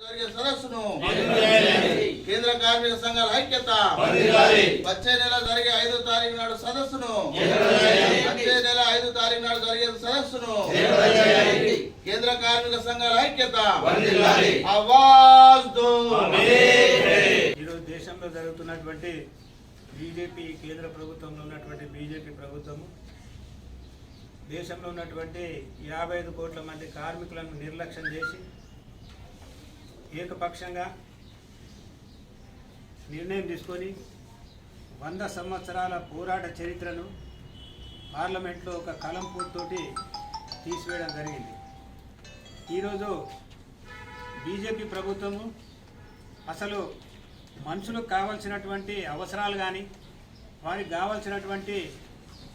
సదస్సును కేంద్ర కార్మిక సంఘాల ఐక్యత. వచ్చే నెల జరిగే ఐదో తారీఖు నాడు సదస్సును. వచ్చే నెల ఐదో తారీఖు నాడు జరిగే సదస్సును. కేంద్ర కార్మిక సంఘాల ఐక్యత. ఈరోజు దేశంలో జరుగుతున్నటువంటి బీజేపీ కేంద్ర ప్రభుత్వంలో ఉన్నటువంటి బీజేపీ ప్రభుత్వము దేశంలో ఉన్నటువంటి యాభై ఐదు కోట్ల మంది కార్మికులను నిర్లక్ష్యం చేసి ఏకపక్షంగా నిర్ణయం తీసుకొని వంద సంవత్సరాల పోరాట చరిత్రను పార్లమెంట్లో ఒక కలం పూర్తోటి తీసివేయడం జరిగింది. ఈరోజు బీజేపీ ప్రభుత్వము అసలు మనుషులకు కావాల్సినటువంటి అవసరాలు కానీ వారికి కావాల్సినటువంటి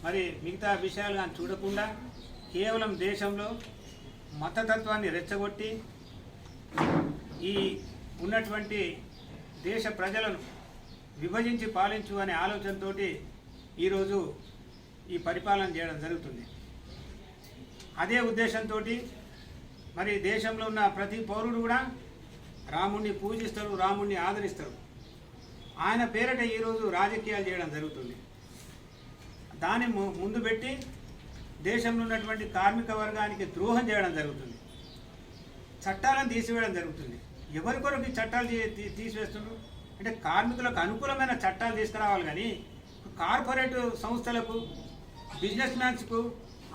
మరి మిగతా విషయాలు కానీ చూడకుండా కేవలం దేశంలో మతతత్వాన్ని రెచ్చగొట్టి ఈ ఉన్నటువంటి దేశ ప్రజలను విభజించి పాలించు అనే ఆలోచనతో ఈరోజు ఈ పరిపాలన చేయడం జరుగుతుంది. అదే ఉద్దేశంతో మరి దేశంలో ఉన్న ప్రతి పౌరుడు కూడా రాముణ్ణి పూజిస్తారు రాముణ్ణి ఆదరిస్తారు. ఆయన పేరట ఈరోజు రాజకీయాలు చేయడం జరుగుతుంది. దాన్ని ము- ముందు పెట్టి దేశంలో ఉన్నటువంటి కార్మిక వర్గానికి ద్రోహం చేయడం జరుగుతుంది. చట్టాలను తీసివేయడం జరుగుతుంది. ఎవరి కొరకు ఈ చట్టాలు తీసివేస్తున్నారు అంటే కార్మికులకు అనుకూలమైన చట్టాలు తీసుకురావాలి కానీ కార్పొరేట్ సంస్థలకు బిజినెస్ మ్యాన్స్కు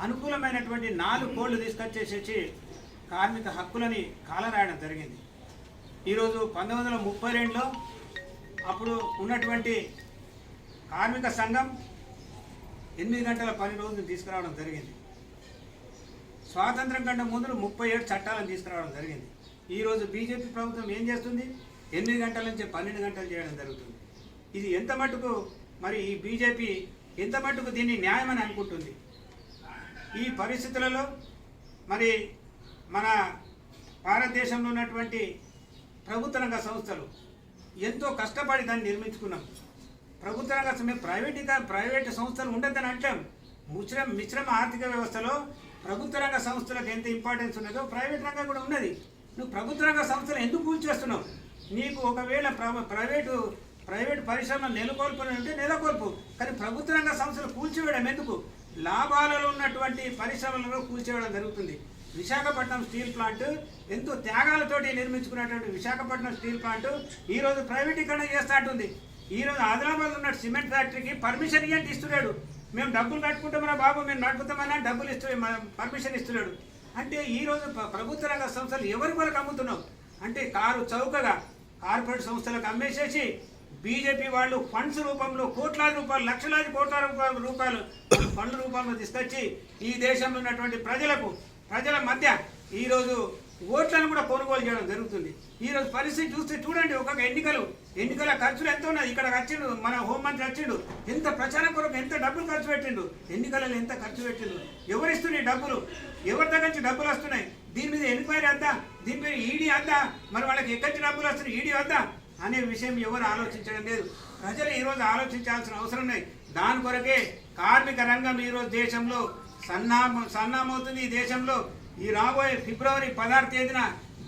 అనుకూలమైనటువంటి నాలుగు కోళ్ళు తీసుకొచ్చేసేసి కార్మిక హక్కులని కాలరాయడం జరిగింది. ఈరోజు పంతొమ్మిది వందల ముప్పై రెండులో అప్పుడు ఉన్నటువంటి కార్మిక సంఘం ఎనిమిది గంటల పని రోజులు తీసుకురావడం జరిగింది. స్వాతంత్రం కంటే ముందు ముప్పై ఏడు చట్టాలను తీసుకురావడం జరిగింది. ఈరోజు బీజేపీ ప్రభుత్వం ఏం చేస్తుంది? ఎనిమిది గంటల నుంచి పన్నెండు గంటలు చేయడం జరుగుతుంది. ఇది ఎంత మటుకు మరి ఈ బీజేపీ ఎంత మటుకు దీన్ని న్యాయమని అనుకుంటుంది? ఈ పరిస్థితులలో మరి మన భారతదేశంలో ఉన్నటువంటి ప్రభుత్వ రంగ సంస్థలు ఎంతో కష్టపడి దాన్ని నిర్మించుకున్నాం. ప్రభుత్వ రంగ మేము ప్రైవేటీక ప్రైవేట్ సంస్థలు ఉండద్దని అంటాం. మిశ్రమ మిశ్రమ ఆర్థిక వ్యవస్థలో ప్రభుత్వ రంగ సంస్థలకు ఎంత ఇంపార్టెన్స్ ఉన్నదో ప్రైవేట్ రంగం కూడా ఉన్నది. నువ్వు ప్రభుత్వ రంగ సంస్థలు ఎందుకు కూల్చేస్తున్నావు నీకు ఒకవేళ ప్ర- ప్రైవేటు ప్రైవేట్ పరిశ్రమలు నెలకొల్పని ఉంటే నెలకొల్పు. కానీ ప్రభుత్వ రంగ సంస్థలు కూల్చివేయడం ఎందుకు? లాభాలలో ఉన్నటువంటి పరిశ్రమలను కూల్చివేయడం జరుగుతుంది. విశాఖపట్నం స్టీల్ ప్లాంట్ ఎంతో త్యాగాలతోటి నిర్మించుకున్నటువంటి విశాఖపట్నం స్టీల్ ప్లాంట్ ఈ రోజు ప్రైవేటీకరణ చేస్తాంటుంది ఈ రోజు ఆదిలాబాద్ ఉన్న సిమెంట్ ఫ్యాక్టరీకి పర్మిషన్ ఇవ్వండి ఇస్తున్నాడు మేము డబ్బులు కట్టుకుంటామరా బాబు? మేము నడుపుతామన్నా డబ్బులు ఇస్తూ పర్మిషన్ ఇస్తున్నాడు. అంటే ఈరోజు ప్రభుత్వ రంగ సంస్థలు ఎవరి వరకు అమ్ముతున్నావు? అంటే కారు చౌకగా కార్పొరేట్ సంస్థలకు అమ్మేసేసి బీజేపీ వాళ్ళు ఫండ్స్ రూపంలో కోట్లాది రూపాయలు లక్షలాది కోట్ల రూపాయల రూపాయలు ఫండ్ రూపంలో తీసుకొచ్చి ఈ దేశంలో ఉన్నటువంటి ప్రజలకు ప్రజల మధ్య ఈరోజు ఓట్లను కూడా కొనుగోలు చేయడం జరుగుతుంది. ఈరోజు పరిస్థితి చూస్తే చూడండి ఒక్కొక్క ఎన్నికలు ఎన్నికల ఖర్చులు ఎంత ఉన్నది ఇక్కడ వచ్చిండు మన హోంమంత్రి వచ్చిండు. ఎంత ప్రచారం కొరకు ఎంత డబ్బులు ఖర్చు పెట్టిండు? ఎన్నికలలో ఎంత ఖర్చు పెట్టిండు? ఎవరిస్తున్నాయి డబ్బులు? ఎవరి దగ్గర నుంచి డబ్బులు వస్తున్నాయి? దీని మీద ఎంక్వైరీ వద్దా? దీని మీద ఈడీ వద్దా? మరి వాళ్ళకి ఎక్కడి డబ్బులు వస్తున్నాయి? ఈడీ వద్దా? అనే విషయం ఎవరు ఆలోచించడం లేదు. ప్రజలు ఈరోజు ఆలోచించాల్సిన అవసరం ఉన్నాయి దాని కొరకే కార్మిక రంగం ఈరోజు దేశంలో సన్నామం సన్నామవుతుంది ఈ దేశంలో ఈ రాబోయే ఫిబ్రవరి పదహారు తేదీన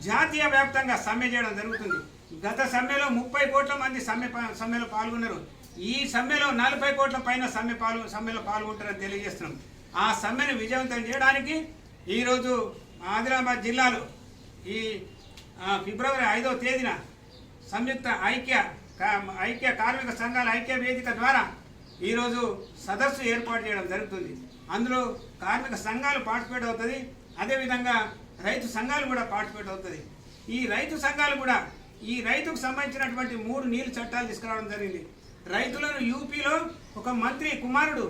జాతీయ వ్యాప్తంగా సమ్మె చేయడం జరుగుతుంది. గత సమ్మెలో ముప్పై కోట్ల మంది సమ్మె ప- సమ్మెలో పాల్గొన్నారు. ఈ సమ్మెలో నలభై కోట్ల పైన సమ్మె పాల్గొ సమ్మెలో పాల్గొంటారని తెలియజేస్తున్నాం. ఆ సమ్మెను విజయవంతం చేయడానికి ఈరోజు ఆదిలాబాద్ జిల్లాలో ఈ ఫిబ్రవరి ఐదవ తేదీన సంయుక్త ఐక్య ఐక్య కార్మిక సంఘాల ఐక్య వేదిక ద్వారా ఈరోజు సదస్సు ఏర్పాటు చేయడం జరుగుతుంది. అందులో కార్మిక సంఘాలు పార్టిసిపేట్ అవుతుంది. అదేవిధంగా రైతు సంఘాలు కూడా పార్టిసిపేట్ అవుతుంది. ఈ రైతు సంఘాలు కూడా ఈ రైతుకు సంబంధించినటువంటి మూడు నీళ్ళు చట్టాలు తీసుకురావడం జరిగింది. రైతులను యూపీలో ఒక మంత్రి కుమారుడు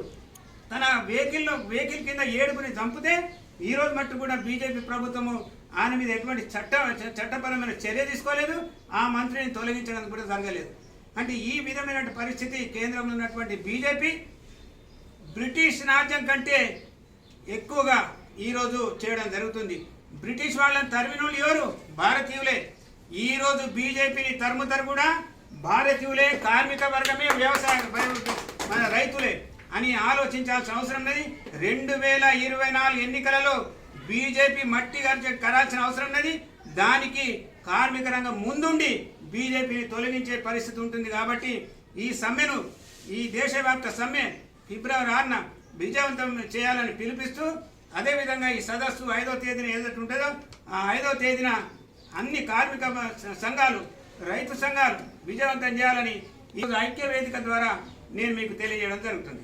తన వెహికల్లో వెహికల్ కింద ఏడుకుని చంపితే ఈ రోజు మట్టు కూడా బీజేపీ ప్రభుత్వము ఆయన మీద ఎటువంటి చట్ట చట్టపరమైన చర్య తీసుకోలేదు. ఆ మంత్రిని తొలగించడం కూడా జరగలేదు. అంటే ఈ విధమైన పరిస్థితి కేంద్రంలో ఉన్నటువంటి బీజేపీ బ్రిటిష్ రాజ్యం కంటే ఎక్కువగా ఈరోజు చేయడం జరుగుతుంది. బ్రిటిష్ వాళ్ళని తరిమినోళ్ళు ఎవరు? భారతీయులే. ఈరోజు బీజేపీని తరుముతారు కూడా భారతీయులే కార్మిక వర్గమే వ్యవసాయ మన రైతులే అని ఆలోచించాల్సిన అవసరం ఉన్నది. రెండు వేల ఇరవై నాలుగు ఎన్నికలలో బీజేపీ మట్టి కరాల్సిన అవసరం ఉన్నది. దానికి కార్మిక రంగం ముందుండి బీజేపీని తొలగించే పరిస్థితి ఉంటుంది కాబట్టి ఈ సమ్మెను ఈ దేశవ్యాప్త సమ్మె ఫిబ్రవరి ఆరున విజయవంతం చేయాలని పిలిపిస్తూ అదేవిధంగా ఈ సదస్సు ఐదో తేదీన ఏదైతే ఉంటుందో ఆ ఐదో తేదీన అన్ని కార్మిక సంఘాలు రైతు సంఘాలు విజయవంతం చేయాలని ఈ ఐక్య వేదిక ద్వారా నేను మీకు తెలియజేయడం జరుగుతుంది.